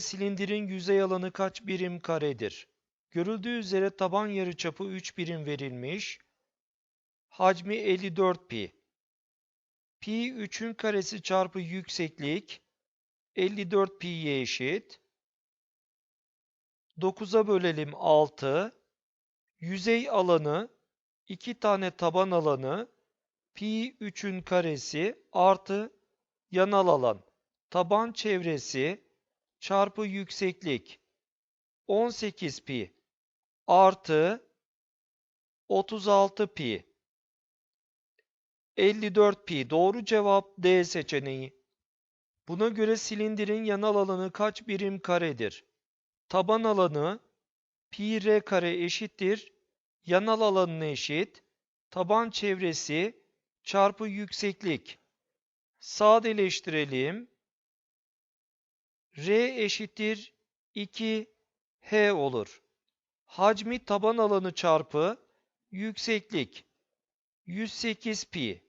silindirin yüzey alanı kaç birim karedir? Görüldüğü üzere taban yarıçapı 3 birim verilmiş. Hacmi 54 pi. Pi 3'ün karesi çarpı yükseklik 54 pi'ye eşit. 9'a bölelim 6. Yüzey alanı 2 tane taban alanı pi 3'ün karesi artı yanal alan taban çevresi çarpı yükseklik 18 pi artı 36 pi 54 pi doğru cevap D seçeneği. Buna göre silindirin yanal alanı kaç birim karedir? Taban alanı pi r kare eşittir yanal alanına eşit taban çevresi çarpı yükseklik. Sadeleştirelim. R eşittir 2 H olur. Hacmi taban alanı çarpı yükseklik 108 pi.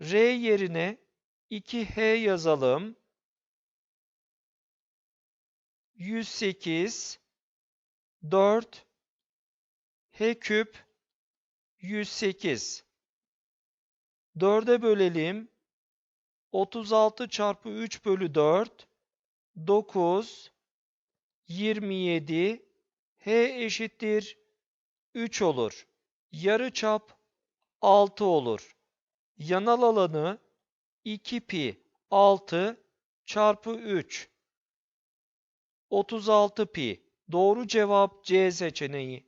R yerine 2H yazalım. 108 4 H küp 108 4'e bölelim. 36 çarpı 3 bölü 4 9 27 H eşittir 3 olur. Yarıçap 6 olur. Yanal alanı 2 pi 6 çarpı 3 36 pi. Doğru cevap C seçeneği.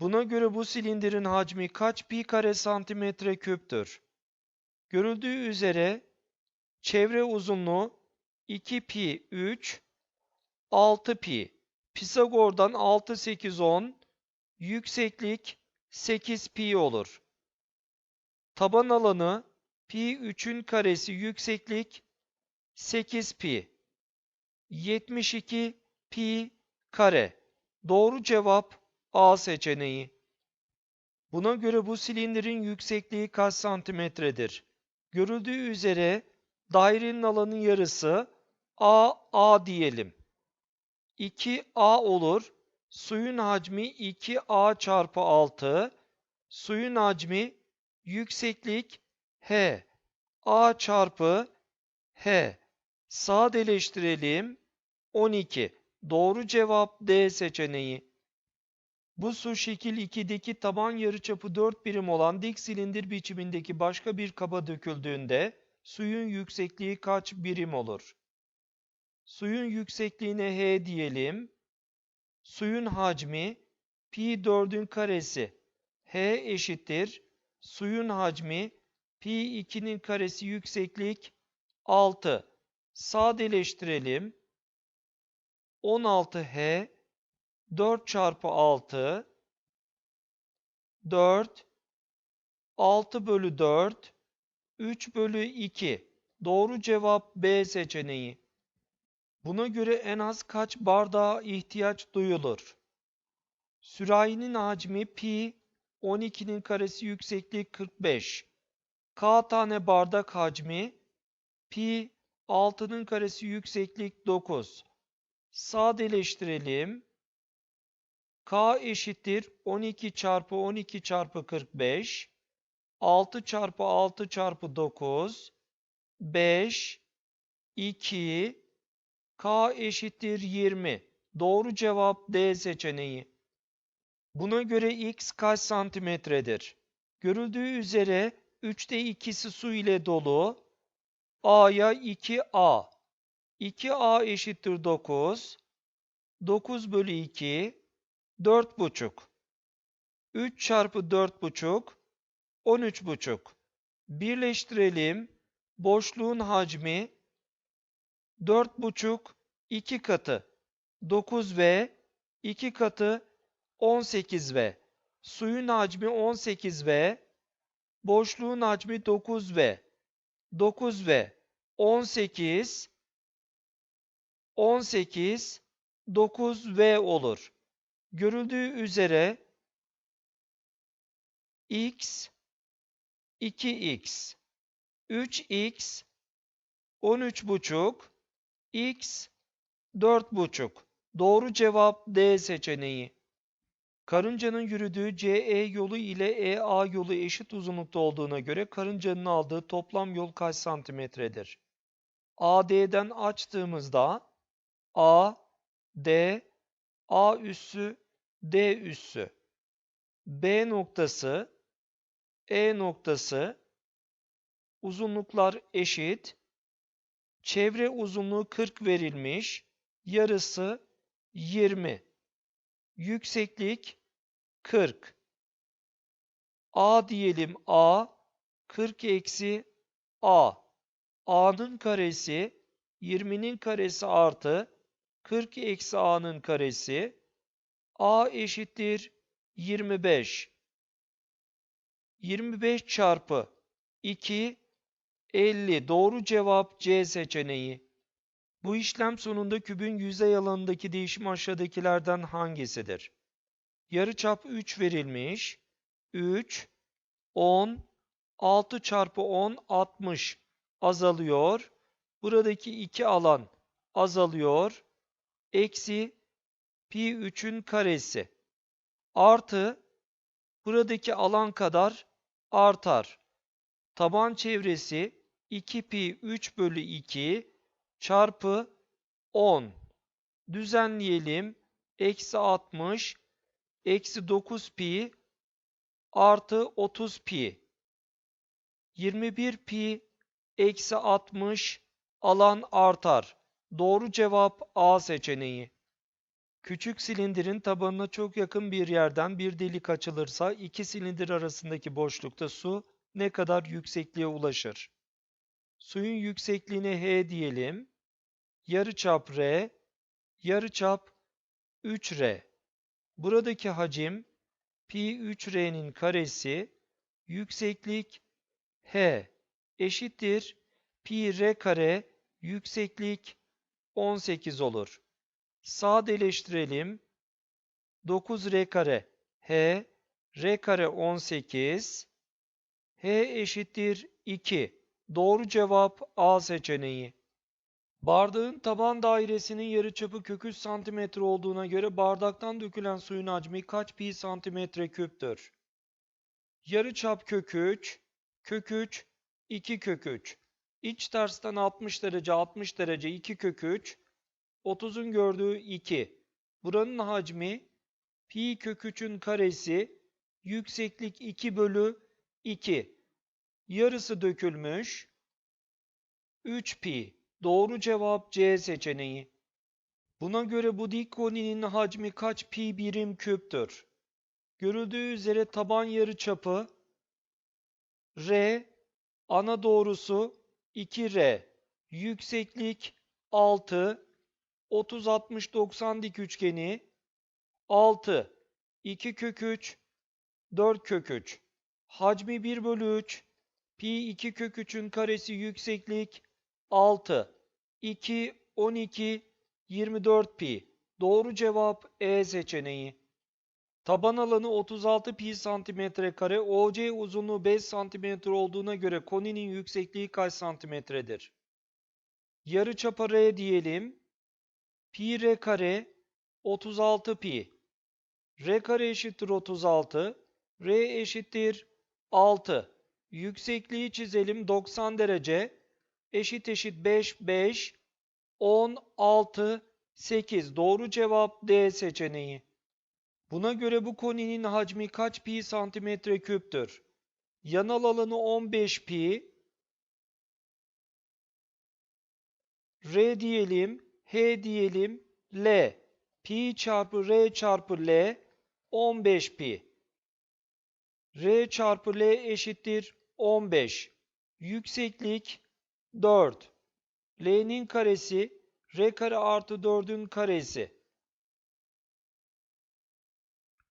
Buna göre bu silindirin hacmi kaç pi kare santimetre küptür? Görüldüğü üzere çevre uzunluğu 2 pi 3 6 pi. Pisagor'dan 6 8 10 yükseklik 8 pi olur. Taban alanı pi 3'ün karesi yükseklik 8 pi. 72 pi kare. Doğru cevap A seçeneği. Buna göre bu silindirin yüksekliği kaç santimetredir? Görüldüğü üzere dairenin alanın yarısı A, A diyelim. 2A olur. Suyun hacmi 2A çarpı 6. Suyun hacmi yükseklik H. A çarpı H. Sadeleştirelim. 12. Doğru cevap D seçeneği. Bu su şekil 2'deki taban yarıçapı 4 birim olan dik silindir biçimindeki başka bir kaba döküldüğünde suyun yüksekliği kaç birim olur? Suyun yüksekliğine H diyelim. Suyun hacmi pi 4'ün karesi. H eşittir. Suyun hacmi pi 2'nin karesi yükseklik 6. Sadeleştirelim. 16H 4 çarpı 6 4 6 bölü 4 3 bölü 2 doğru cevap B seçeneği. Buna göre en az kaç bardağa ihtiyaç duyulur? Sürahinin hacmi pi 12'nin karesi yükseklik 45. K tane bardak hacmi pi 6'nın karesi yükseklik 9. Sadeleştirelim. K eşittir 12 çarpı 12 çarpı 45. 6 çarpı 6 çarpı 9. 5. 2. K eşittir 20. Doğru cevap D seçeneği. Buna göre x kaç santimetredir? Görüldüğü üzere 3'te 2'si su ile dolu. A'ya 2A. 2A eşittir 9. 9 bölü 2. 4,5. 3 çarpı 4,5. 13,5. Birleştirelim. Boşluğun hacmi 4,5 2 katı 9V 2 katı 18V. Suyun hacmi 18V. Boşluğun hacmi 9V. 9V 18 18 9V olur. Görüldüğü üzere x 2x 3x 13,5 x 4,5. Doğru cevap D seçeneği. Karıncanın yürüdüğü CE yolu ile EA yolu eşit uzunlukta olduğuna göre karıncanın aldığı toplam yol kaç santimetredir? AD'den açtığımızda A, D, A üssü, D üssü, B noktası, E noktası, uzunluklar eşit, çevre uzunluğu 40 verilmiş, yarısı 20, yükseklik 40. A diyelim A, 40 eksi A. A'nın karesi 20'nin karesi artı 40 eksi A'nın karesi. A eşittir 25. 25 çarpı 2 50. Doğru cevap C seçeneği. Bu işlem sonunda kübün yüzey alanındaki değişim aşağıdakilerden hangisidir? Yarıçap 3 verilmiş. 3, 10, 6 çarpı 10, 60 azalıyor. Buradaki iki alan azalıyor. Eksi pi 3'ün karesi. Artı buradaki alan kadar artar. Taban çevresi 2 pi 3 bölü 2 çarpı 10. Düzenleyelim. Eksi 60 eksi 9 pi artı 30 pi. 21 pi eksi 60 alan artar. Doğru cevap A seçeneği. Küçük silindirin tabanına çok yakın bir yerden bir delik açılırsa iki silindir arasındaki boşlukta su ne kadar yüksekliğe ulaşır? Suyun yüksekliğine H diyelim. Yarıçap R, yarıçap 3R. Buradaki hacim pi 3R'nin karesi, yükseklik H eşittir pi R kare yükseklik 18 olur. Sadeleştirelim. 9R kare H, R kare 18, H eşittir 2. Doğru cevap A seçeneği. Bardağın taban dairesinin yarıçapı kök 3 santimetre olduğuna göre bardaktan dökülen suyun hacmi kaç pi santimetre küptür? Yarıçap kök 3, kök 3, 2 kök 3. İç tersten 60 derece 60 derece 2 kök 3. 30'un gördüğü 2. Buranın hacmi pi kök 3'ün karesi yükseklik 2 bölü 2. Yarısı dökülmüş. 3 pi. Doğru cevap C seçeneği. Buna göre bu dik koninin hacmi kaç pi birim küptür? Görüldüğü üzere taban yarıçapı R, ana doğrusu 2R, yükseklik 6, 30 60 90 dik üçgeni 6, 2 kök 3, 4 kök 3. Hacmi 1 bölü 3, pi 2 kök 3'ün karesi yükseklik 6, 2, 12, 24 pi. Doğru cevap E seçeneği. Taban alanı 36 pi santimetre kare, OC uzunluğu 5 santimetre olduğuna göre koninin yüksekliği kaç santimetredir? Yarıçapa R diyelim. Pi R kare 36 pi. R kare eşittir 36. R eşittir 6. Yüksekliği çizelim 90 derece. Eşit eşit 5 5 10 6 8. Doğru cevap D seçeneği. Buna göre bu koninin hacmi kaç pi santimetre küptür? Yanal alanı 15 pi. R diyelim, H diyelim, L. Pi çarpı R çarpı L 15 pi. R çarpı L eşittir 15. Yükseklik 4. L'nin karesi R kare artı 4'ün karesi.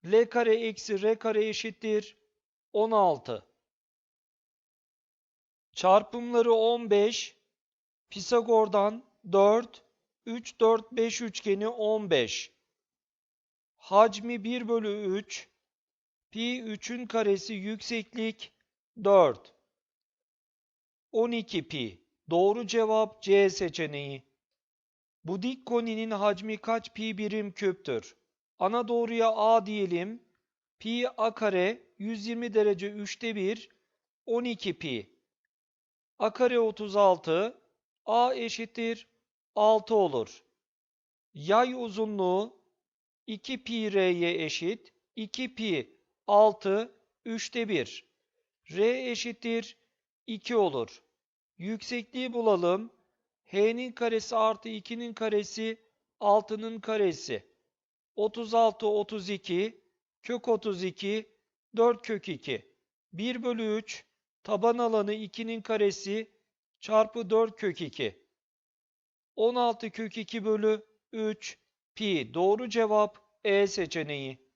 L kare eksi R kare eşittir 16. Çarpımları 15. Pisagor'dan 4, 3, 4, 5 üçgeni 15. Hacmi 1 bölü 3. Pi 3'ün karesi yükseklik 4. 12 pi. Doğru cevap C seçeneği. Bu dik koninin hacmi kaç pi birim küptür? Ana doğruya a diyelim. Pi a kare 120 derece 3'te 1 12 pi. a kare 36 a eşittir 6 olur. Yay uzunluğu 2 pi r'ye eşit. 2 pi 6 3'te 1. r eşittir 2 olur. Yüksekliği bulalım. h'nin karesi artı 2'nin karesi 6'nın karesi. 36 32 kök 32 4 kök 2. 1 bölü 3 taban alanı 2'nin karesi çarpı 4 kök 2. 16 kök 2 bölü 3 pi. Doğru cevap E seçeneği.